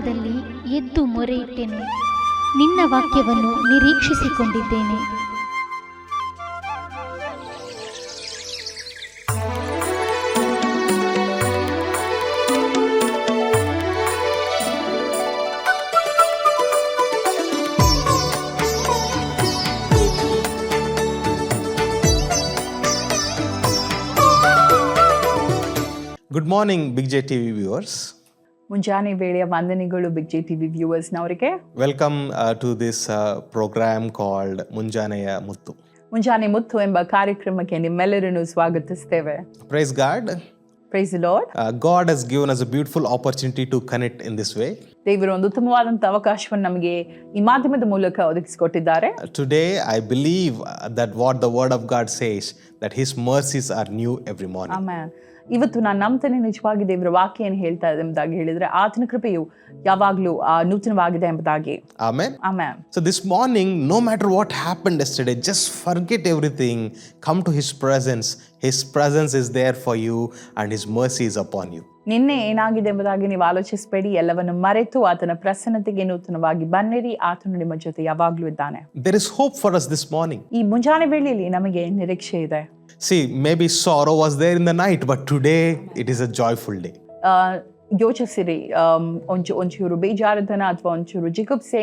ಸಮಯದಲ್ಲಿ ಎದ್ದು ಮೊರೆಯಿಟ್ಟೆನು ನಿನ್ನ ವಾಕ್ಯವನ್ನು ನಿರೀಕ್ಷಿಸಿಕೊಂಡಿದ್ದೇನೆ good morning big J T V viewers. ಮುಂಜಾನೆ ವೇಳೆಯ ವಂದನೆಗಳು big J TV ವ್ಯೂವರ್ಸ್ನವರಿಗೆ welcome to this programme called ಮುಂಜಾನೆಯ ಮುತ್ತು. ಮುಂಜಾನೆ ಮುತ್ತು ಎಂಬ ಕಾರ್ಯಕ್ರಮಕ್ಕೆ ನಿಮ್ಮೆಲ್ಲರನ್ನು ಸ್ವಾಗತಿಸ್ತೇವೆ Praise God praise Lord God has given given us a beautiful opportunity to connect in this way. ದೇವರು ಒಂದು ಉತ್ತಮವಾದಂಥ ಅವಕಾಶವನ್ನು ನಮಗೆ ಈ ಮಾಧ್ಯಮದ ಮೂಲಕ ಒದಗಿಸಿಕೊಟ್ಟಿದ್ದಾರೆ today today, I believe what that what the Word of God says, that are new every new every morning. ಆಮೇಲೆ ಇವತ್ತು ನಾನು ನಂಬ್ತೇನೆ ನಿಜವಾಗಿ ದೇವರ ವಾಕ್ಯ ಏನು ಹೇಳ್ತಾ ಇದೆ ಎಂಬುದಾಗಿ ಹೇಳಿದ್ರೆ ಆತನ ಕೃಪೆಯು ಯಾವಾಗಲೂ ನೂತನವಾಗಿದೆ ಎಂಬುದಾಗಿ. ಆಮೇಲೆ so this morning, no matter what happened yesterday, just forget everything, come to His presence His presence is there for you, and His mercy is upon you. ನಿನ್ನೆ ಏನಾಗಿದೆ ಎಂಬುದಾಗಿ ನೀವು ಆಲೋಚಿಸಬೇಡಿ. ಎಲ್ಲವನ್ನು ಮರೆತು ಆತನ ಪ್ರಸನ್ನತೆಗೆ ನೂತನವಾಗಿ ಬನ್ನಿರಿ. ಆತನು ನಿಮ್ಮ ಜೊತೆ ಯಾವಾಗಲೂ ಇದ್ದಾನೆ. There is hope for us this morning ಈ ಮುಂಜಾನೆ ವೇಳೆಯಲ್ಲಿ ನಮಗೆ ನಿರೀಕ್ಷೆ ಇದೆ. See, maybe sorrow was there in the night, but today it is a joyful day. ಆ, ಯೋಚಿಸಿರಿ ಆಮ್, ಒಂಚು ಒಂಚೂರು ಬೇಜಾರತನ ಅಥವಾ ಒಂಚೂರು ಜಿಗುಪ್ಸೆ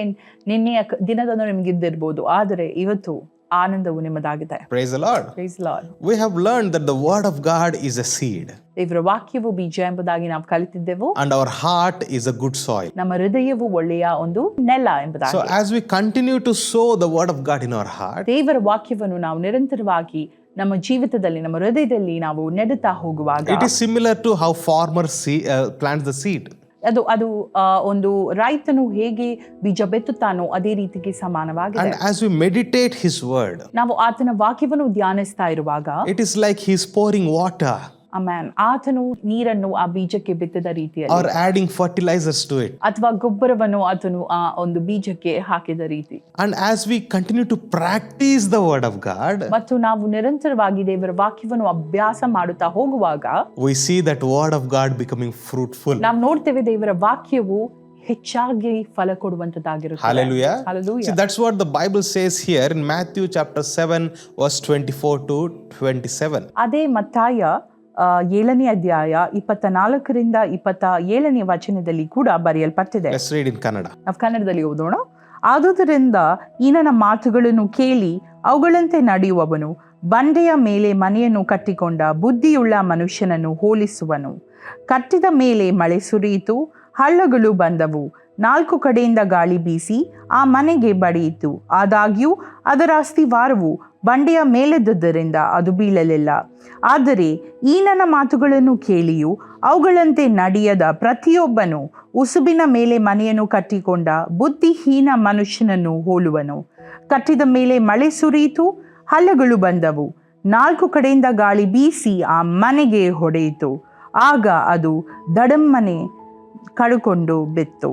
ನಿನ್ನೆಯ ಕ- ದಿನದಂದು ನಿಮ್ಗೆ ಇದ್ದಿರ್ಬೋದು ಆದರೆ ಇವತ್ತು ಆನಂದವು ನಿಮ್ಮದಾಗಿದೆ Praise the Lord. Praise Lord. We have learned that the Word of God is a seed, ದೇವರ ವಾಕ್ಯವು ಬೀಜ ಎಂಬುದಾಗಿ ನಾವು ಕಲಿತಿದ್ದೆವು and our heart is a good soil. ನಮ್ಮ ಹೃದಯವು ಒಳ್ಳೆಯ ಒಂದು ನೆಲ ಎಂಬುದಾಗಿ So, as we continue to sow the Word of God in our heart, ದೇವರ ವಾಕ್ಯವನ್ನು ನಾವು ನಿರಂತರವಾಗಿ ನಮ್ಮ ಜೀವಿತದಲ್ಲಿ ನಮ್ಮ ಹೃದಯದಲ್ಲಿ ನಾವು ನೆಡುತ್ತಾ ಹೋಗುವಾಗ it is similar to how farmer see plant the the seed. ಅದು ಅದು ಒಂದು ರೈತನು ಹೇಗೆ ಬೀಜ ಬೆತ್ತುತ್ತಾನೋ ಅದೇ ರೀತಿಗೆ ಸಮಾನವಾಗಿದೆ as as meditate meditate word Word, ನಾವು ಆತನ ವಾಕ್ಯವನ್ನು ಧ್ಯಾನಿಸ್ತಾ ಇರುವಾಗ it is like his pouring pouring ಅಮ್ಯಾನ್ ಆತನು ನೀರನ್ನು ಆ ಬೀಜಕ್ಕೆ ಬಿತ್ತದ ರೀತಿಯಲ್ಲಿ. ಫರ್ಟಿಲೈಸರ್ಸ್ ಟು ಇಟ್ ಅಥವಾ ಗೊಬ್ಬರವನ್ನು ಆತನು ಆ ಒಂದು ಬೀಜಕ್ಕೆ ಹಾಕಿದ ರೀತಿ. And as we continue to practise the word of God ಮತ್ತು ನಾವು ನಿರಂತರವಾಗಿ ದೇವರ ವಾಕ್ಯವನ್ನು ಅಭ್ಯಾಸ ಮಾಡುತ್ತಾ ಹೋಗುವಾಗ we see that word of God becoming fruitful ನಾವು ನೋಡ್ತೇವೆ ದೇವರ ವಾಕ್ಯವು ಹೆಚ್ಚಾಗಿ ಫಲ ಕೊಡುವಂತದಾಗಿರುತ್ತೆ ಹalleluya see that's what the bible says here in matthew chapter 7 verse 24 to 27 ಅದೇ ಮತ್ತಾಯ ಏಳನೇ ಅಧ್ಯಾಯ ಇಪ್ಪತ್ತ ನಾಲ್ಕರಿಂದ ಇಪ್ಪತ್ತ ಏಳನೇ ವಚನದಲ್ಲಿ ಕೂಡ ಬರೆಯಲ್ಪಟ್ಟಿದೆ. ನಾವು ಕನ್ನಡದಲ್ಲಿ ಓದೋಣ. ಆದುದರಿಂದ ಈನನ ಮಾತುಗಳನ್ನು ಕೇಳಿ ಅವುಗಳಂತೆ ನಡೆಯುವವನು ಬಂಡೆಯ ಮೇಲೆ ಮನೆಯನ್ನು ಕಟ್ಟಿಕೊಂಡ ಬುದ್ಧಿಯುಳ್ಳ ಮನುಷ್ಯನನ್ನು ಹೋಲಿಸುವನು. ಕಟ್ಟಿದ ಮೇಲೆ ಮಳೆ ಸುರಿಯಿತು ಹಳ್ಳಗಳು ಬಂದವು ನಾಲ್ಕು ಕಡೆಯಿಂದ ಗಾಳಿ ಬೀಸಿ ಆ ಮನೆಗೆ ಬಡಿಯಿತು. ಆದಾಗ್ಯೂ ಅದರ ಅಸ್ಥಿವಾರವು ಬಂಡೆಯ ಮೇಲೆದ್ದುದರಿಂದ ಅದು ಬೀಳಲಿಲ್ಲ. ಆದರೆ ಈ ನನ್ನ ಮಾತುಗಳನ್ನು ಕೇಳಿಯೂ ಅವುಗಳಂತೆ ನಡೆಯದ ಪ್ರತಿಯೊಬ್ಬನು ಉಸುಬಿನ ಮೇಲೆ ಮನೆಯನ್ನು ಕಟ್ಟಿಕೊಂಡ ಬುದ್ಧಿಹೀನ ಮನುಷ್ಯನನ್ನು ಹೋಲುವನು. ಕಟ್ಟಿದ ಮೇಲೆ ಮಳೆ ಸುರಿಯಿತು ಹಲ್ಲಗಳು ಬಂದವು. ನಾಲ್ಕು ಕಡೆಯಿಂದ ಗಾಳಿ ಬೀಸಿ ಆ ಮನೆಗೆ ಹೊಡೆಯಿತು. ಆಗ ಅದು ದಡಮ್ಮನೆ ಕಳುಕೊಂಡು ಬಿತ್ತು.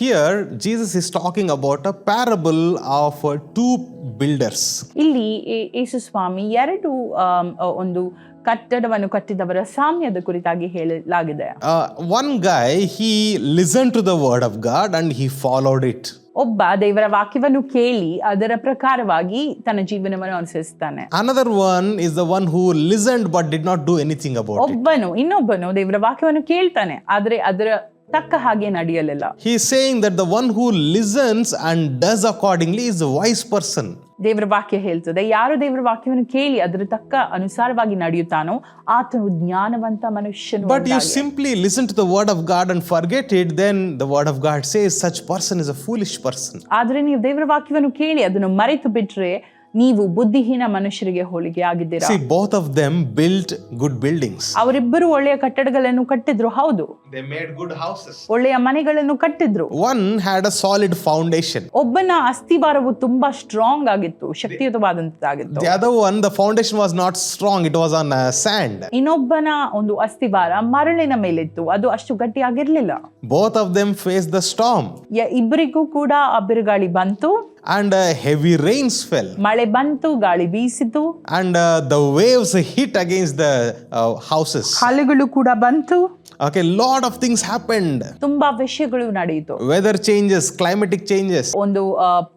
Hallelujah. Praise the Lord. Here, Jesus is talking about a parable of uh, two builders. ಇಲ್ಲಿ ಯೇ- ಯೇಸು ಸ್ವಾಮಿ ಎರಡು ಆಮ್, ಅ, ಒಂದು ಕಟ್ಟಡವನ್ನು ಕಟ್ಟಿದವರ ಸಾಮ್ಯದ ಕುರಿತಾಗಿ ಹೇಳಲಾಗಿದೆ Uh, one guy, he listened to the word of God and he followed it. ಒಬ್ಬ ದೇವರ ವಾಕ್ಯವನ್ನು ಕೇಳಿ ಅದರ ಪ್ರಕಾರವಾಗಿ ತನ್ನ ಜೀವನವನ್ನು ಅನುಸರಿಸ್ತಾನೆ Another one is the one who listened but did not do anything about it. ಒಬ್ಬನು ಇನ್ನೊಬ್ಬನು ದೇವರ ವಾಕ್ಯವನ್ನು ಕೇಳ್ತಾನೆ ಆದ್ರೆ ಅದರ ತಕ್ಕ ಹಾಗೆ ನಡೆಯಲಿಲ್ಲ he saying that the one who listens and does accordingly is is a wise person. ದೇವರ ವಾಕ್ಯ ಹೇಳ್ತದೆ ಯಾರು ದೇವರ ವಾಕ್ಯವನ್ನು ಕೇಳಿ ಅದರ ತಕ್ಕ ಅನುಸಾರವಾಗಿ ನಡೆಯುತ್ತಾನೋ ಆತನು ಜ್ಞಾನವಂತ ಮನುಷ್ಯನು but you simply listen to the word of God and and it then the word of God God says such person is a foolish person. ಆದ್ರೆ ನೀವು ದೇವರ ವಾಕ್ಯವನ್ನು ಕೇಳಿ ಅದನ್ನು ಮರೆತು ಬಿಟ್ರೆ ನೀವು ಬುದ್ಧಿಹೀನ ಮನುಷ್ಯರಿಗೆ ಹೋಲಿಕೆ ಆಗಿದ್ದೀರಾ See, both of them built good buildings. ಅವರಿಬ್ಬರು ಒಳ್ಳೆಯ ಕಟ್ಟಡಗಳನ್ನು ಕಟ್ಟಿದ್ರು ಹೌದು They made good houses. ಒಳ್ಳೆಯ ಮನೆಗಳನ್ನು ಕಟ್ಟಿದ್ರು One had a solid foundation. ಒಬ್ಬನ ಅಸ್ಥಿವಾರವು ತುಂಬಾ ಸ್ಟ್ರಾಂಗ್ ಆಗಿತ್ತು ಶಕ್ತಿಯುತವಾದಂತದ್ದಾಗಿತ್ತು The other one, the foundation was not strong, it was on uh, sand. ಇನ್ನೊಬ್ಬನ ಒಂದು ಅಸ್ಥಿವಾರ ಮರಳಿನ ಮೇಲಿತ್ತು ಅದು ಅಷ್ಟು ಗಟ್ಟಿಯಾಗಿರ್ಲಿಲ್ಲ Both of them faced the storm, ಯ- ಇಬ್ಬರಿಗೂ ಕೂಡ ಆ ಬಿರುಗಾಳಿ ಬಂತು and uh, heavy rains fell, ಮಳೆ ಬಂತು ಗಾಳಿ ಬೀಸಿತು and uh, the waves hit against the uh, houses. ಅಲೆಗಳು ಕೂಡ ಬಂತು Okay, lot of things happened ತುಂಬಾ ವಿಷಯಗಳು ನಡೆಯಿತು. ವೆದರ್ ಚೇಂಜಸ್ ಕ್ಲೈಮೆಟಿಕ್ ಚೇಂಜಸ್ ಒಂದು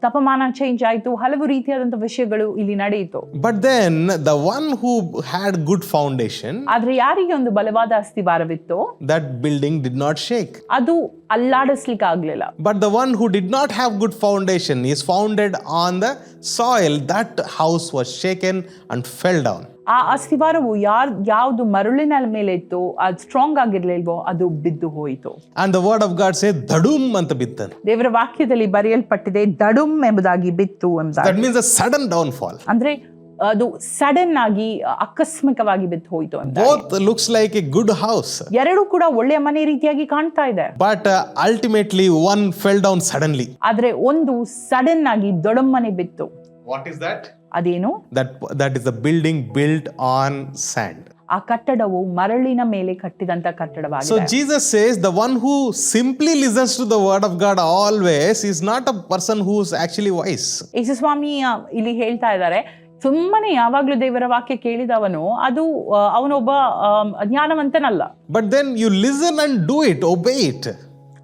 ತಾಪಮಾನ ಚೇಂಜ್ ಆಯಿತು ಹಲವು ರೀತಿಯಾದಂತಹ ವಿಷಯಗಳು ಇಲ್ಲಿ ನಡೆಯಿತು. But then the one who had good foundation ಆದ್ರೆ ಯಾರಿಗೆ ಒಂದು ಬಲವಾದ ಅಸ್ತಿವಾರವಿತ್ತು that building did not shake ಅದು ಅಲ್ಲಾಡಿಸ್ಲಿಕ್ಕೆ ಆಗ್ಲಿಲ್ಲ but the one who did not have good foundation is founded on the soil that house was shaken and fell down. ಆ ಅಸ್ಥಿವಾರವು ಯಾರ್ ಯಾವ್ದು ಮರುಳಿನ ಮೇಲೆ ಇತ್ತು ಅದು ಸ್ಟ್ರಾಂಗ್ ಆಗಿರ್ಲಿಲ್ವೋ ಅದು ಬಿದ್ದು ಹೋಯಿತು. And the word of God say ದಡುಮ್ ಅಂತ ಬಿತ್ತು ದೇವರ ವಾಕ್ಯದಲ್ಲಿ ಬರೆಯಲ್ಪಟ್ಟಿದೆ ದಡುಮ್ ಎಂಬುದಾಗಿ ಬಿತ್ತು ಎಂಬುದಾಗಿ. That means sudden down fall ಅಂದ್ರೆ ಅದು ಸಡನ್ ಆಗಿ ಆಕಸ್ಮಿಕವಾಗಿ ಬಿದ್ದು ಹೋಯಿತು ಅಂತ Both looks like a good house. ಎರಡು ಕೂಡ ಒಳ್ಳೆಯ ಮನೆ ರೀತಿಯಾಗಿ ಕಾಣ್ತಾ ಇದೆ. But ultimately one fell down suddenly suddenly. ಆದ್ರೆ ಒಂದು ಸಡನ್ ಆಗಿ ದೊಡಮ್ಮನೆ ಬಿತ್ತು. What is that? ಅದೇನು That, that is a building built on sand. ಆ ಕಟ್ಟಡವು ಮರಳಿನ ಮೇಲೆ ಕಟ್ಟಿದಂತ So ಕಟ್ಟಡವಾಗಿದೆ Jesus says the one who simply listens to the word of God always is not a person who's actually wise. ಯೇಸುಸ್ವಾಮಿ ಸ್ವಾಮಿ ಇಲ್ಲಿ ಹೇಳ್ತಾ ಇದ್ದಾರೆ ಸುಮ್ಮನೆ ಯಾವಾಗ್ಲೂ ದೇವರ ವಾಕ್ಯ ಕೇಳಿದವನು ಅದು ಆ, ಅವನೊಬ್ಬ ಆ, ಜ್ಞಾನವಂತನಲ್ಲ But then you listen and do it, obey it.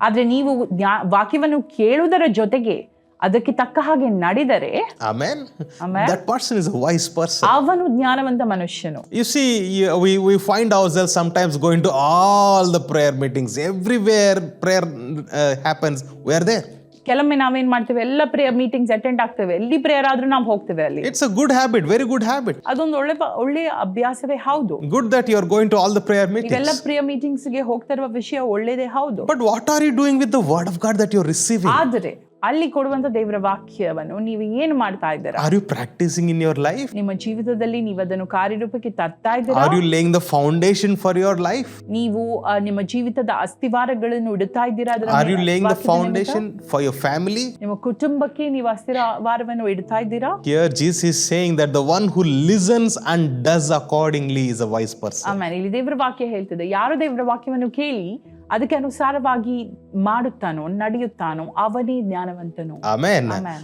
ಆದ್ರೆ ನೀವು ಜ್ಞಾ- ವಾಕ್ಯವನ್ನು ಕೇಳುವುದರ ಜೊತೆಗೆ ಅದಕ್ಕೆ ತಕ್ಕ ಹಾಗೆ ನಡೆದರೆ Amen. Amen. That person is a wise person. ಅವನು ಜ್ಞಾನವಂತ ಮನುಷ್ಯನು You see, we we, we find ourselves sometimes going to all the prayer meetings. Everywhere prayer prayer happens, we are there. ಕೆಲವೊಮ್ಮೆ ನಾವೇನ್ ಮಾಡ್ತೇವೆ ಎಲ್ಲ ಪ್ರೇಯರ್ ಮೀಟಿಂಗ್ಸ್ ಅಟೆಂಡ್ ಆಗ್ತೇವೆ ಎಲ್ಲಿ prayer ಆದ್ರೂ ನಾವು ಹೋಗ್ತೇವೆ ಅಲ್ಲಿ it's a good habit very good habit ಅದೊಂದು ಒಳ್ಳೆ ಒಳ್ಳೆ ಅಭ್ಯಾಸವೇ ಹೌದು good that you are going to all the prayer meeting ಎಲ್ಲ ಪ್ರೇಯರ್ ಮೀಟಿಂಗ್ಸ್ಗೆ ಹೋಗ್ತಾ ಇರುವ ವಿಷಯ ಒಳ್ಳೇದೇ ಹೌದು but what are you doing with the of of that you receiving? ಆದರೆ ಅಲ್ಲಿ ಕೊಡುವಂತ ದೇವರ ವಾಕ್ಯವನ್ನು ನೀವು ಏನು ಮಾಡ್ತಾ ಪ್ರಾಕ್ಟೀಸಿಂಗ್ ಇನ್ ಯೋರ್ ಲೈಫ್ ನಿಮ್ಮ ಜೀವಿತದಲ್ಲಿ ನೀವು ಅದನ್ನು ಕಾರ್ಯರೂಪಕ್ಕೆ ತರ್ತಾ ಫೌಂಡೇಶನ್ ಫಾರ್ ಯೋರ್ ಲೈಫ್ ನೀವು ನಿಮ್ಮ ಜೀವಿತದ ಅಸ್ಥಿವಾರಗಳನ್ನು ಇಡುತ್ತಾ ಇದ್ದೀರಾ? ಫೌಂಡೇಶನ್ ಫಾರ್ ಯೋರ್ ಫ್ಯಾಮಿಲಿ ನಿಮ್ಮ ಕುಟುಂಬಕ್ಕೆ ನೀವು ಅಸ್ಥಿರವಾರವನ್ನು ಇಡ್ತಾ ಇದ್ದೀರಾ? Here Jesus is saying that the one who listens and does accordingly is a wise person amen ಇಲ್ಲಿ ದೇವರ ವಾಕ್ಯ ಹೇಳ್ತಿದೆ. ಯಾರು ದೇವರ ವಾಕ್ಯವನ್ನು ಕೇಳಿ? ಅದಕ್ಕೆ ಅನುಸಾರವಾಗಿ ಮಾಡುತ್ತಾನೋ ನಡೆಯುತ್ತಾನೋ ಅವನೇ ಜ್ಞಾನವಂತನು.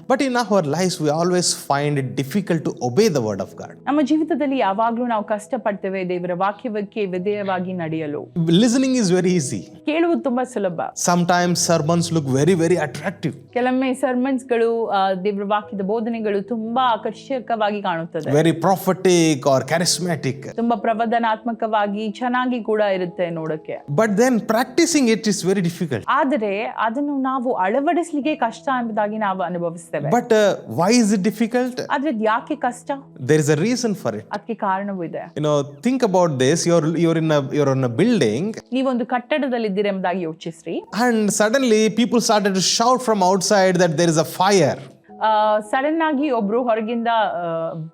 But in our lives, we always find it difficult to obey the word of God. ನಮ್ಮ ಜೀವಿತದಲ್ಲಿ ಯಾವಾಗ್ಲೂ ನಾವು ಕಷ್ಟಪಡ್ತೇವೆ ದೇವರ ವಾಕ್ಯಕ್ಕೆ ವಿಧೇಯವಾಗಿ ನಡೆಯಲು. ಲಿಸನಿಂಗ್ ಇಸ್ ವೆರಿ ಈಸಿ ಕೇಳುವುದು ತುಂಬಾ ಸುಲಭ. Sometimes sermons look very very attractive ಕೆಲವೊಮ್ಮೆ ಸರ್ಮನ್ಸ್ಗಳು ದೇವರ ವಾಕ್ಯದ ಬೋಧನೆಗಳು ತುಂಬಾ ಆಕರ್ಷಕವಾಗಿ ಕಾಣುತ್ತದೆ. ವೆರಿ ಪ್ರಾಫಿಟಿಕ್ ಆರ್ ಕ್ಯಾರಿಸ್ಮ್ಯಾಟಿಕ್ ತುಂಬಾ ಪ್ರವದನಾತ್ಮಕವಾಗಿ ಚೆನ್ನಾಗಿ ಕೂಡ ಇರುತ್ತೆ ನೋಡಕ್ಕೆ. Then then practising it is very difficult ಆದರೆ ಅದನ್ನು ನಾವು ಅಳವಡಿಸಲಿಕ್ಕೆ ಕಷ್ಟ ಎಂಬುದಾಗಿ ನಾವು ಅನುಭವಿಸುತ್ತೇವೆ ಬಟ್ ವೈ ಇಸ್ ಡಿಫಿಕಲ್ಟ್ ಆದರೆ ಯಾಕೆ ಕಷ್ಟ? There is a reason for it ಅದಕ್ಕೆ ಕಾರಣವೂ ಇದೆ. You know think about this your your in a your on building ನೀವೊಂದು ಒಂದು ಕಟ್ಟಡದಲ್ಲಿ ಇದ್ದೀರಿ ಎಂಬುದಾಗಿ ಯೋಚಿಸಿ and suddenly people started to shout from outside that there is a fire sudden ಆಗಿ ಒಬ್ರು ಹೊರಗಿಂದ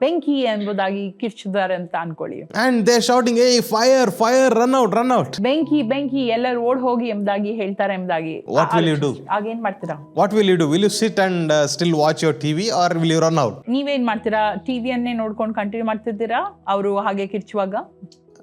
ಬೆಂಕಿ ಎಂಬುದಾಗಿ ಕಿರ್ಚಿದ್ದಾರೆ ಅಂತ ಅನ್ಕೊಳ್ಳಿ. And they shouting a fire fire run out run out ಬೆಂಕಿ ಬೆಂಕಿ ಎಲ್ಲರೂ ಓಡಿ ಹೋಗಿ ಎಂಬುದಾಗಿ ಹೇಳ್ತಾರೆ ಎಂಬುದಾಗಿ what will you do again ಮಾಡ್ತೀರಾ? What will you do will you sit and still watch your TV or will you run out ನೀವೇನ್ ಮಾಡ್ತೀರಾ? ಟಿವಿಯನ್ನೇ ನೋಡ್ಕೊಂಡು ಕಂಟಿನ್ಯೂ ಮಾಡ್ತಿದ್ದೀರಾ? ಅವರು ಹಾಗೆ ಕಿರ್ಚುವಾಗ?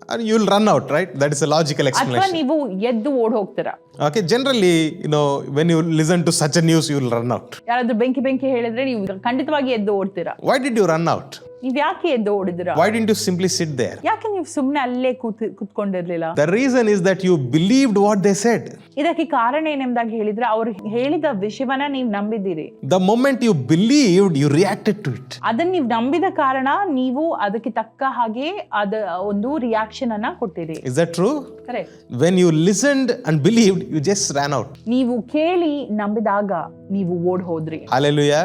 Run out, right? That is a logical ಅಥವಾ explanation. ನೀವು ಎದ್ದು ಓಡ್ ಹೋಗ್ತೀರಾ Okay, generally, you know, when you listen to such a news, you'll run out. ಯಾರಾದ್ರೂ ಬೆಂಕಿ ಬೆಂಕಿ ಹೇಳಿದ್ರೆ ನೀವು ಖಂಡಿತವಾಗಿ ಎದ್ದು ಓಡ್ತೀರಾ Why did you run out? ನೀವ್ ಯಾಕೆ ಎದ್ದು ಓಡಿದ್ರ why didn't you simply sit there ಯಾಕೆ ನೀವು ಸುಮ್ಮನೆ ಅಲ್ಲೇ ಕೂತ್ ಕೂತ್ಕೊಂಡಿರ್ಲಿಲ್ಲ? The reason is that you believed what they said ಇದಕ್ಕೆ ಕಾರಣ ಏನೆಂದಾಗಿ ಹೇಳಿದ್ರೆ ಅವ್ರು ಹೇಳಿದ ವಿಷಯವನ್ನ ನೀವು ನಂಬಿದ್ದೀರಿ. The moment you believed you reacted to it ಅದನ್ನ ನೀವು ನಂಬಿದ ಕಾರಣ ನೀವು ಅದಕ್ಕೆ ತಕ್ಕ ಹಾಗೆ ಅದ ಒಂದು ರಿಯಾಕ್ಷನ್ ಅನ್ನ ಕೊಟ್ಟಿರಿ is that true correct when you listened and believed you just run out ನೀವು ಕೇಳಿ ನಂಬಿದಾಗ ನೀವು ಓಡ್ ಹೋದ್ರಿ. Hallelujah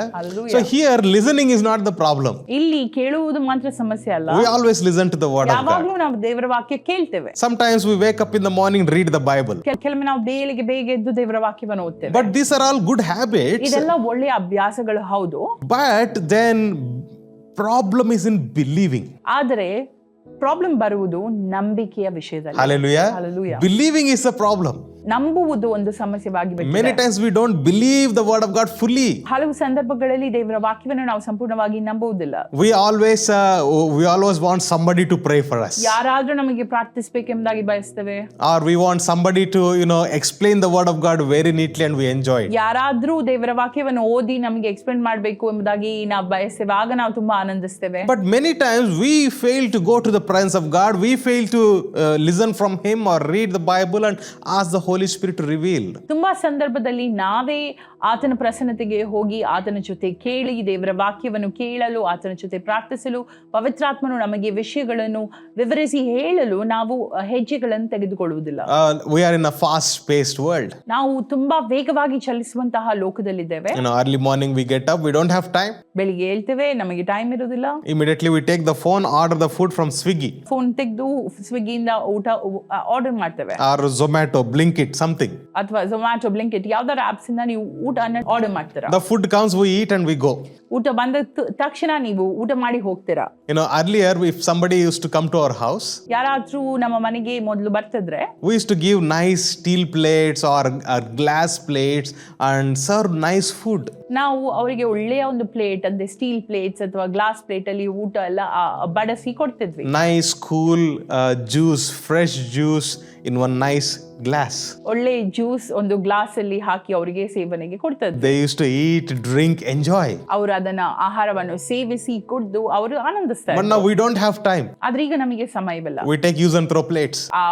so here listening is not the problem ಇಲ್ಲಿ ಕೇಳುವುದು ಮಾತ್ರ ಸಮಸ್ಯೆ ಅಲ್ಲ. We always listen to the word of ಯಾವಾಗಲೂ ನಾವು ದೇವರ ವಾಕ್ಯ ಕೇಳ್ತೇವೆ. Sometimes we wake up in the morning read the Bible ಕೆಲವೊಮ್ಮೆ ನಾವು ಡೈಲಿ ಬೇಗ ಎದ್ದು ದೇವರ ವಾಕ್ಯವನ್ನು ಓದುತ್ತೇವೆ but these are all good habit ಇದೆಲ್ಲ ಒಳ್ಳೆಯ ಅಭ್ಯಾಸಗಳು ಹೌದು. But then problem is in believing ಆದರೆ ಪ್ರಾಬ್ಲಮ್ ಬರುವುದು ನಂಬಿಕೆಯ ವಿಷಯದಲ್ಲಿ problem. ನಂಬುವುದು ಒಂದು ಸಮಸ್ಯೆವಾಗಿ many times we don't believe the word of God fully. ಹಲವು ಸಂದರ್ಭಗಳಲ್ಲಿ ದೇವರ ವಾಕ್ಯವನ್ನು ನಾವು ಸಂಪೂರ್ಣವಾಗಿ ನಂಬುವುದಿಲ್ಲ We always we always want somebody to pray for us. ಯಾರಾದ್ರೂ ನಮಗೆ ಪ್ರಾರ್ಥಿಸಬೇಕೆಂಬುದಾಗಿ ಬಯಸ್ತೇವೆ are we want somebody to, you know, explain the word of God very neatly and we enjoy it. ಯಾರಾದ್ರೂ ದೇವರ ವಾಕ್ಯವನ್ನು ಓದಿ ನಮಗೆ ಎಕ್ಸ್ಪ್ಲೇನ್ ಮಾಡಬೇಕು ಎಂಬುದಾಗಿ ನಾವು ಬಯಸ್ತೇವೆ ಆಗ ನಾವು ತುಂಬಾ ಆನಂದಿಸ್ತೇವೆ but many times we fail to go to the presence of God, we fail to uh, listen from Him or read the Bible and ask the Holy Spirit to reveal. ತುಂಬಾ ಸಂದರ್ಭದಲ್ಲಿ ನಾವೇ ಆತನ ಪ್ರಸನ್ನತೆಗೆ ಹೋಗಿ ಆತನ ಜೊತೆ ಕೇಳಿ ದೇವರ ವಾಕ್ಯವನ್ನು ಕೇಳಲು ಆತನ ಜೊತೆ ಪ್ರಾರ್ಥಿಸಲು ಪವಿತ್ರಾತ್ಮನು ನಮಗೆ ವಿಷಯಗಳನ್ನು ವಿವರಿಸಿ ಹೇಳಲು ನಾವು ಹೆಜ್ಜೆಗಳನ್ನು ತೆಗೆದುಕೊಳ್ಳುವುದಿಲ್ಲ Uh, we are in a fast paced world. ನಾವು ತುಂಬಾ ವೇಗವಾಗಿ ಚಲಿಸುವಂತಹ ಲೋಕದಲ್ಲಿದ್ದೇವೆ You know, early morning we get up, we don't have time. ಬೆಳಿಗ್ಗೆ ಹೇಳ್ತೇವೆ ನಮಗೆ ಟೈಮ್ ಇರೋದಿಲ್ಲ Immediately we take the phone, order the food from Swiggy phone ತೆಗೆದು ಸ್ವಿಗ್ಗಿಯಿಂದ ಊಟ ಆರ್ಡರ್ ಮಾಡ್ತೇವೆ or ಬ್ಲಿಂಕ್ Blinkit, something. ಅಥವಾ ಝೊಮ್ಯಾಟೊ ಬ್ಲಿಂಕೆಟ್ ಯಾವ್ದಾರ ಆಪ್ಸ್ ಇಂದ ನೀವು ಊಟ ಆರ್ಡರ್ ಮಾಡ್ತೀರಾ the food comes we eat and we go. ಊಟ ಬಂದ ತಕ್ಷಣ ನೀವು ಊಟ ಮಾಡಿ ಹೋಗ್ತೀರಾ? ಕಮ್ ಟು ಅವರ್ ಹೌಸ್ ಯಾರಾದ್ರೂ ನಮ್ಮ ಮನೆಗೆ ಮೊದಲು ಬರ್ತಿದ್ರೆ? Give nice steel plates or glass plates and serve nice food ನಾವು ಅವರಿಗೆ ಒಳ್ಳೆಯ ಒಂದು ಪ್ಲೇಟ್ ಅಂದ್ರೆ ಸ್ಟೀಲ್ ಪ್ಲೇಟ್ಸ್ ಅಥವಾ ಗ್ಲಾಸ್ ಪ್ಲೇಟ್ ಅಲ್ಲಿ ಊಟ ಎಲ್ಲ ಬಡಸಿ ಕೊಡ್ತಿದ್ವಿ. Nice cool juice fresh juice in one nice glass. ಒಳ್ಳೆ ಜ್ಯೂಸ್ ಒಂದು ಗ್ಲಾಸ್ ಅಲ್ಲಿ ಹಾಕಿ ಅವರಿಗೆ ಸೇವನೆಗೆ ಕೊಡ್ತದೆ. Used to eat, drink, enjoy. ಅವರು ಅದನ್ನ ಆಹಾರವನ್ನು ಸೇವಿಸಿ ಕುಡಿದು ಅವರು ಆನಂದಿಸ್ತಾರೆ. We don't have time. ಆದ್ರೆ ಈಗ ನಮಗೆ ಸಮಯವಿಲ್ಲ. We take use and throw ಆ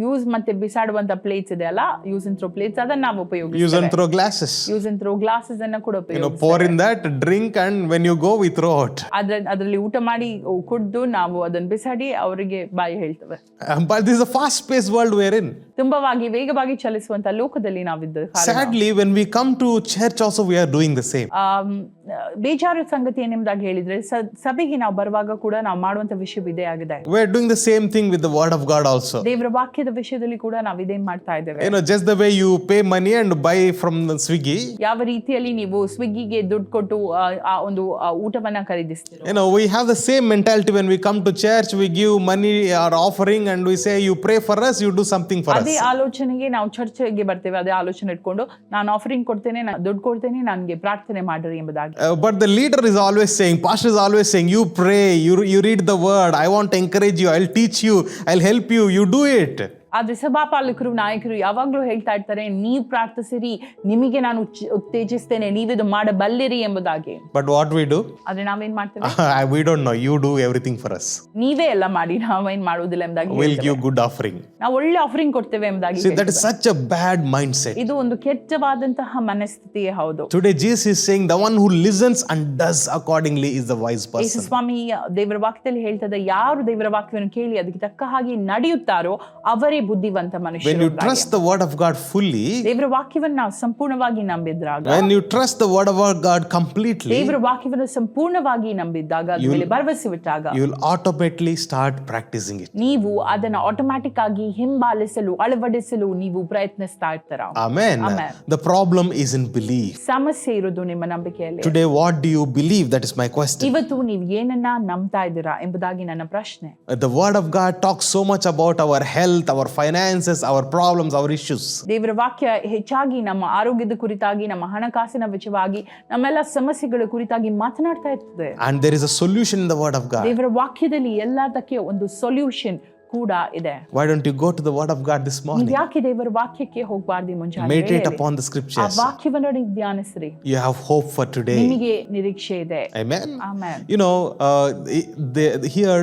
ಯೂಸ್ ಮತ್ತೆ ಬಿಸಾಡುವಂತ ಪ್ಲೇಟ್ಸ್ ಇದೆ ಅಲ್ಲ ಯೂಸ್ ಅಂಡ್ ಥ್ರೋ ಪ್ಲೇಟ್ಸ್ ಅದನ್ನ ನಾವು use use and throw glasses use and throw glasses ಅನ್ನ ಕೂಡ You know, ಉಪಯೋಗಿಸ್ತೇವೆ. that, drink, and when you go, we throw out. ಅದ್ರ ಅದರಲ್ಲಿ ಊಟ ಮಾಡಿ ಕುಡಿದು ನಾವು ಅದನ್ನ ಬಿಸಾಡಿ ಅವರಿಗೆ ಬಾಯಿ ಹೇಳ್ತೇವೆ. But but this fast a fast paced world we're ತುಂಬವಾಗಿ ವೇಗವಾಗಿ ಚಲಿಸುವಂತ ಲೋಕದಲ್ಲಿ ನಾವಿದ್ದು sadly when we come to church also we are doing the same ಬೇಜಾರು ಸಂಗತಿ ಏನೆಂಬುದಾಗಿ ಹೇಳಿದ್ರೆ ಸ- ಸಭೆಗೆ ನಾವು ಬರುವಾಗ ಕೂಡ ನಾವು ಮಾಡುವಂತ ವಿಷಯ ಇದೇ ಆಗಿದೆ. The same thing with the Word of God also. ದೇವರ ವಾಕ್ಯದ ವಿಷಯದಲ್ಲಿ ಕೂಡ ನಾವು ಇದೇ ಮಾಡ್ತಾ ಇದ್ದೇವೆ. ಏನೋ know, the way you pay money and buy from from the Swiggy, ಯಾವ ರೀತಿಯಲ್ಲಿ ನೀವು ಸ್ವಿಗ್ಗಿಗೆ ದುಡ್ಡು ಕೊಟ್ಟು ಆ, ಒಂದು ಊಟವನ್ನ ಖರೀದಿಸ್ತೀರಿ. ಏನೋ we we the same mentality when we come to church we we money are offering and we we you pray pray as you do do for ಅದೇ ಆಲೋಚನೆಗೆ ನಾವು ಚರ್ಚೆಗೆ ಬರ್ತೇವೆ ಅದೇ ಆಲೋಚನೆ ಇಟ್ಕೊಂಡು ನಾನು ಆಫರಿಂಗ್ ಕೊಡ್ತೇನೆ ನಾನು ದುಡ್ಡು ಕೊಡ್ತೇನೆ ನನಗೆ ಪ್ರಾರ್ಥನೆ ಮಾಡಿರಿ ಎಂಬುದಾಗಿ. Uh, but the leader is always saying, Pastor is always saying, You pray, you, you read the word, I want to encourage you, I'll teach you, I'll help you, you do it. ಆದ್ರೆ ಸಭಾಪಾಲಕರು ನಾಯಕರು ಯಾವಾಗ್ಲೂ ಹೇಳ್ತಾ ಇರ್ತಾರೆ ನೀವು ಪ್ರಾರ್ಥಿಸಿರಿ ನಿಮಗೆ ನಾನು ಉತ್ತೇಜಿಸ್ತೇನೆ ಇದು ಮಾಡಬಲ್ಲಿರಿ ಎಂಬುದಾಗಿ ಬಟ್ ವಾಟ್ ವಿ do? ಆದ್ರೆ ನಾವೇನ್ ಮಾಡ್ತೇವೆ we don't know you do everything for us. ನೀವೇ ಎಲ್ಲ ಮಾಡಿ ನಾವೇನ್ ಮಾಡುವುದಿಲ್ಲ ಎಂಬುದಾಗಿ ವಿಲ್ ಗಿವ್ ಗುಡ್ ಆಫರಿಂಗ್ ನಾವು ಒಳ್ಳೆ ಆಫರಿಂಗ್ ಕೊಡ್ತೇವೆ ಎಂಬುದಾಗಿ that is such such bad mind mindset. ಇದು ಒಂದು ಕೆಟ್ಟವಾದಂತಹ ಮನಸ್ಥಿತಿ ಹೌದು today Jesus saying the who listens and does accordingly is the wise ಯೇಸು person. ಸ್ವಾಮಿ ದೇವರ ವಾಕ್ಯದಲ್ಲಿ ಹೇಳ್ತದೆ ಯಾರು ದೇವರ ವಾಕ್ಯವನ್ನು ಕೇಳಿ ಅದಕ್ಕೆ ತಕ್ಕ ಹಾಗೆ ನಡೆಯುತ್ತಾರೋ ಅವರೇ ಬುದ್ಧಿವಂತ When ಮನುಷ್ಯರು you trust the word of God fully, ದೇವರ ವಾಕ್ಯವನ್ನು ನಾವು ಸಂಪೂರ್ಣವಾಗಿ ನಂಬಿದ್ರಾಗ when you trust the word of our God completely, ದೇವರ ವಾಕ್ಯವನ್ನು ಸಂಪೂರ್ಣವಾಗಿ ನಂಬಿದ್ದಾಗ ಅದ್ರ ಮೇಲೆ ಭರವಸೆ ಬಿಟ್ಟಾಗ you will automatically start practicing it. ನೀವು ಅದನ್ನ ಆಟೋಮ್ಯಾಟಿಕ್ ಆಗಿ ಹಿಂಬಾಲಿಸಲು ಅಳವಡಿಸಲು ನೀವು ಪ್ರಯತ್ನಿಸ್ತಾ ಇರ್ತಾರ Amen. Amen. The problem is in belief. ಸಮಸ್ಯೆ ಇರೋದು ನಿಮ್ಮ ನಂಬಿಕೆಯಲ್ಲಿ Today, what do you believe? That is my question. ಇವತ್ತು ನೀವು ಏನನ್ನ ನಂಬ್ತಾ ಇದ್ದೀರಾ ಎಂಬುದಾಗಿ ನನ್ನ ಪ್ರಶ್ನೆ Uh, The word of God talks so much about our health, our finances, our problems, our issues. ದೇವರ ವಾಕ್ಯ ಹೆಚ್ಚಾಗಿ ನಮ್ಮ ಆರೋಗ್ಯದ ಕುರಿತಾಗಿ ನಮ್ಮ ಹಣಕಾಸಿನ ವಿಷಯವಾಗಿ ನಮ್ಮೆಲ್ಲ ಸಮಸ್ಯೆಗಳ ಕುರಿತಾಗಿ ಮಾತನಾಡ್ತಾ ಇರ್ತದೆ and there is a solution in the word of God. ದೇವರ ವಾಕ್ಯದಲ್ಲಿ ಎಲ್ಲದಕ್ಕೆ ಒಂದು solution ಕೂಡ ಇದೆ Why don't you go to the word of God this ನೀವ್ morning? ಯಾಕೆ ದೇವರ ವಾಕ್ಯಕ್ಕೆ ಹೋಗ್ಬಾರ್ದು ಮುಂಜಾನೆ Meditate ವೇಳೆಯಲ್ಲಿ? upon the ಆ scriptures. ವಾಕ್ಯವನ್ನ ನೀವು ಧ್ಯಾನಿಸ್ರಿ You have hope for today. ನಿಮಗೆ ನಿರೀಕ್ಷೆ ಇದೆ Amen. ಆಮೇಲೆ You know, uh, the, here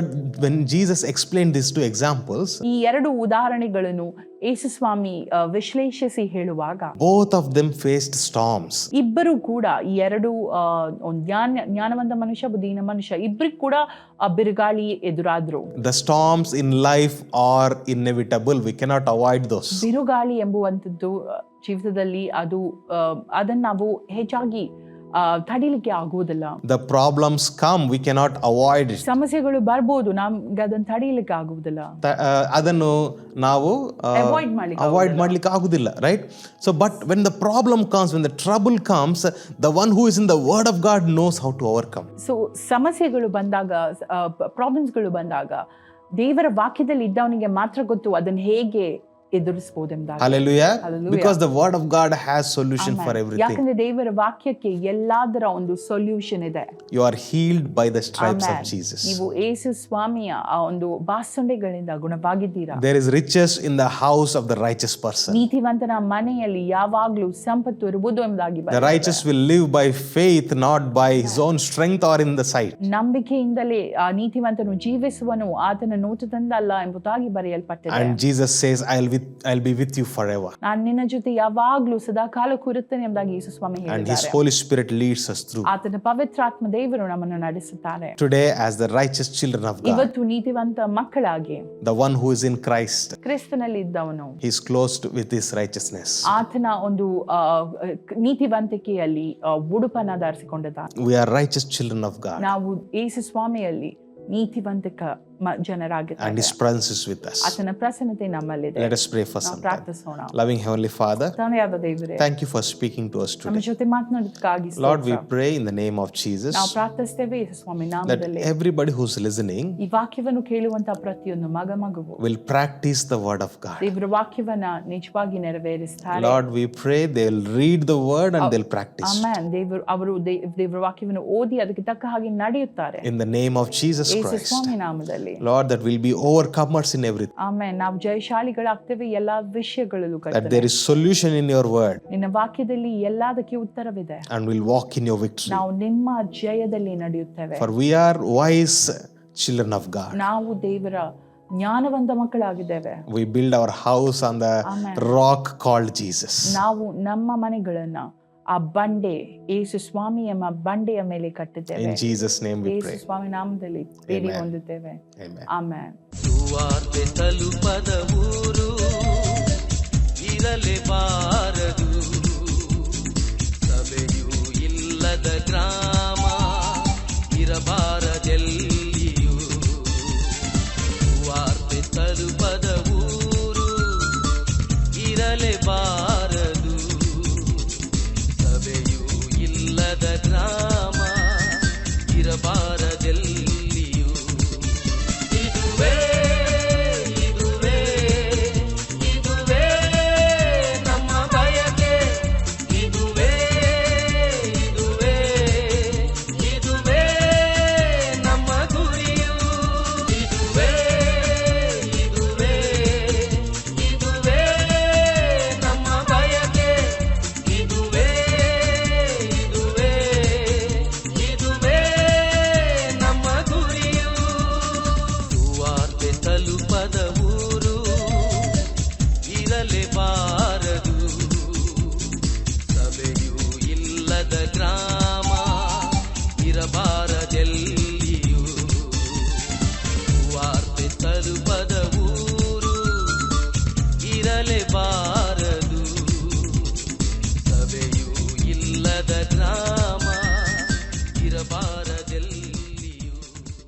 when Jesus explained these two examples, ಈ ಎರಡು ಉದಾಹರಣೆಗಳನ್ನು ಯೇಸು ಸ್ವಾಮಿ ವಿಶ್ಲೇಷಿಸಿ ಹೇಳುವಾಗ both of them faced storms. ಇಬ್ಬರು ಕೂಡ ಈ ಎರಡು ಜ್ಞಾನ ಜ್ಞಾನವಂತ ಮನುಷ್ಯ ಬುದ್ಧಿನ ಮನುಷ್ಯ ಇಬ್ಬರಿಗೂ ಕೂಡ ಬಿರುಗಾಳಿ ಎದುರಾದ್ರು The storms in life are inevitable. We cannot avoid those ಬಿರುಗಾಳಿ ಎಂಬುವಂಥದ್ದು ಜೀವಿತದಲ್ಲಿ ಅದು ಅದನ್ನು ನಾವು ಹೆಚ್ಚಾಗಿ ತಡಿಲಿಕ್ಕೆ ಆಗುವುದಿಲ್ಲ. The problems come we cannot avoid it. ಸಮಸ್ಯೆಗಳು ಬರ್ಬೋದು ನಮ್ಗೆ ಅದನ್ನ ತಡಿಲಿಕ್ಕೆ ಆಗುವುದಿಲ್ಲ. ತ- ಆ, ಅದನ್ನು ನಾವು Avoid ಮಾಡ್ಲಿಕ್ಕೆ ಅವಾಯ್ಡ್ ಮಾಡ್ಲಿಕ್ಕೆ ಆಗುದಿಲ್ಲ right so but when the problem comes when the trouble comes the one who is in the word of God knows how to overcome so ಸಮಸ್ಯೆಗಳು ಬಂದಾಗ ಪ್ರಾಬ್ಲಮ್ಸ್ಗಳು ಬಂದಾಗ ದೇವರ ವಾಕ್ಯದಲ್ಲಿ ಇದ್ದವನಿಗೆ ಮಾತ್ರ ಗೊತ್ತು ಅದನ್ನ ಹೇಗೆ ಎದುರಿಸಬಹುದೆಂಬುದಾಗಿ Hallelujah. Hallelujah. Because the word of God has solution for Amen. everything. ಯಾಕಂದ್ರೆ ದೇವರ ವಾಕ್ಯಕ್ಕೆ ಎಲ್ಲಾದರ ಒಂದು ಸೊಲ್ಯೂಷನ್ ಇದೆ You are healed by the stripes of Amen. Jesus. ನೀವು ಏಸು ಸ್ವಾಮಿಯ ಆ ಒಂದು ಬಾಸೊಂಡೆಗಳಿಂದ ಗುಣವಾಗಿದ್ದೀರಾ There is riches in the house of the righteous person. ನೀತಿವಂತನ ಮನೆಯಲ್ಲಿ ಯಾವಾಗ್ಲೂ ಸಂಪತ್ತು ಇರುವುದು ಎಂಬುದಾಗಿ The ಬರೆದಿದೆ. righteous will live by faith, not by his own strength or in the sight. ನಂಬಿಕೆಯಿಂದಲೇ ಆ ನೀತಿವಂತನು ಜೀವಿಸುವನು ಆತನ ನೋಟದಿಂದಲ್ಲ ಎಂಬುದಾಗಿ ಬರೆಯಲ್ಪಟ್ಟಿದೆ And Jesus says, I'll, with, I'll be with you forever. ನಾನು ನಿನ್ನ ಜೊತೆ ಯಾವಾಗ್ಲೂ ಸದಾ ಕಾಲಕ್ಕೂ ಇರುತ್ತೇನೆ ಎಂಬುದಾಗಿ ಯೇಸು ಸ್ವಾಮಿ And his ಹೇಳಿದ್ದಾರೆ Holy Spirit leads us through. ಆತನ ಪವಿತ್ರಾತ್ಮ ದೇವರು ನಮ್ಮನ್ನು ನಡೆಸುತ್ತಾರೆ Today, as the righteous children of God, ಇವತ್ತು ನೀತಿವಂತ ಮಕ್ಕಳಾಗಿ the one who is in Christ, ಕ್ರಿಸ್ತನಲ್ಲಿ ಇದ್ದವನು he's clothed with his righteousness. ಆತನ ಒಂದು ಆ, ನೀತಿವಂತಿಕೆಯಲ್ಲಿ ಆ, ಉಡುಪನ್ನ ಧರಿಸಿಕೊಂಡಿದ್ದಾನೆ We are righteous children of God, ನಾವು ಯೇಸು ಸ್ವಾಮಿಯಲ್ಲಿ ನೀತಿವಂತಿಕ ಮ- and ಜನರಾಗಿದ್ದಾರೆ his presence is with us. ಆತನ ಪ್ರಸನ್ನತೆ ನಮ್ಮಲ್ಲಿದೆ Let us pray for ನಾವು some time. ಪ್ರಾರ್ಥಿಸೋಣ Loving Heavenly Father, ತಂದೆಯಾದ ದೇವರೇ thank you for speaking to us ನಮ್ಮ today. ಜೊತೆ ಮಾತನಾಡೋದಕ್ಕಾಗಿ Lord, we ಸ್ತೋತ್ರ. pray in the name of Jesus ನಾವು ಪ್ರಾರ್ಥಿಸ್ತೇವೆ ಯೇಸು ಸ್ವಾಮಿ that ನಾಮದಲ್ಲಿ everybody who's listening ಈ ವಾಕ್ಯವನ್ನು ಕೇಳುವಂತ ಪ್ರತಿಯೊಂದು ಮಗ ಮಗುವು will practice the word of God. ದೇವರ ವಾಕ್ಯವನ್ನ ನಿಜವಾಗಿ ನೆರವೇರಿಸ್ತಾರೆ Lord, we pray they'll read the word and they'll practice. ಆಮೇನ್ ದೇವರು ಅವರು ದೇ- ದೇವರ ವಾಕ್ಯವನ್ನು ಓದಿ ಅದಕ್ಕೆ ತಕ್ಕ ಹಾಗೆ ನಡೆಯುತ್ತಾರೆ In the name of Jesus Yesu Christ. ಸ್ವಾಮಿ ನಾಮದಲ್ಲಿ Lord, that we'll be overcomers in everything. ಆಮೇನ್ ನಾವು ಜಯಶಾಲಿಗಳಾಗ್ತೇವೆ ಎಲ್ಲಾ ವಿಷಯಗಳಲ್ಲೂ That ಕರ್ತನೆ there is solution in your word ನಿನ್ನ ವಾಕ್ಯದಲ್ಲಿ ಎಲ್ಲದಕ್ಕೆ ಉತ್ತರವಿದೆ and we'll walk in your victory. ನಾವು ನಿಮ್ಮ ಜಯದಲ್ಲಿ ನಡೆಯುತ್ತೇವೆ For we are wise children of God. ನಾವು ದೇವರ ಜ್ಞಾನವಂತ ಮಕ್ಕಳಾಗಿದ್ದೇವೆ We build our house on the Amen. rock called Jesus. ನಾವು ನಮ್ಮ ಮನೆಗಳನ್ನ ಆ ಬಂಡೆ ಯೇಸು ಸ್ವಾಮಿ ಎಂಬ ಬಂಡೆಯ ಮೇಲೆ ಕಟ್ಟಿದ್ದೇವೆ In Jesus' name we Yesu pray. ಸ್ವಾಮಿ ನಾಮದಲ್ಲಿ ಬೇಡಿ Amen. ಹೊಂದುತ್ತೇವೆ Amen. ಆಮೇನ್ ಸುವಾರ್ತೆ ತಲುಪದ ಊರು ಇರಲೇಬಾರದು ಸಭೆಯೂ ಇಲ್ಲದ ಗ್ರಾಮ ಇರಬಾರದೆಲ್ಲಿಯೂ ಸುವಾರ್ತೆ ತಲುಪದ ಊರು ಇರಲೇಬಾರದು بارد دل